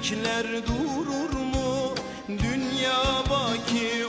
güzellikler durur mu? Dünya bakir.